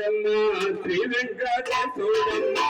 చూడమ్మా శ్రీ వెంకటేశ్వరమ్మా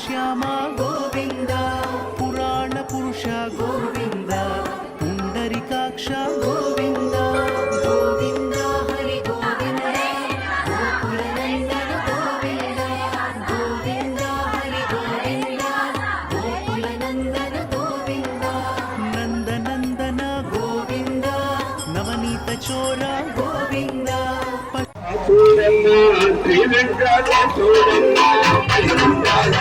శ్యామ గోవింద పురాణ పురుష గోవింద పుండరికాక్ష గోవింద గోవింద హరి గోవింద గోకులనందన గోవింద గోవింద హరి గోవింద గోకులనందన గోవింద నందనందన గోవింద నవనీత చోర గోవింద. చూడమ్మా శ్రీ వెంకటేశ్వరమ్మా చూడమ్మా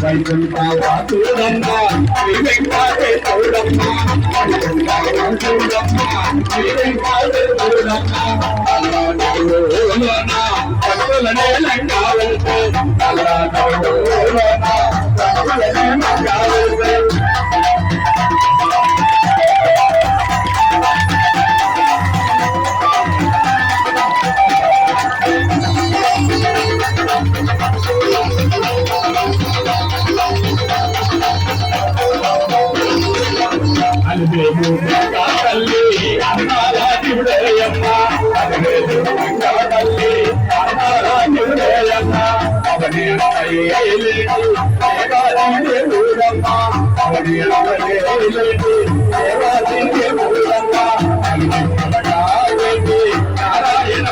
శ్రీ వెంకటేశ్వరమ్మా పట్టుమనే లంకారంటే లంకారంటే అలిదేవు నారాయణ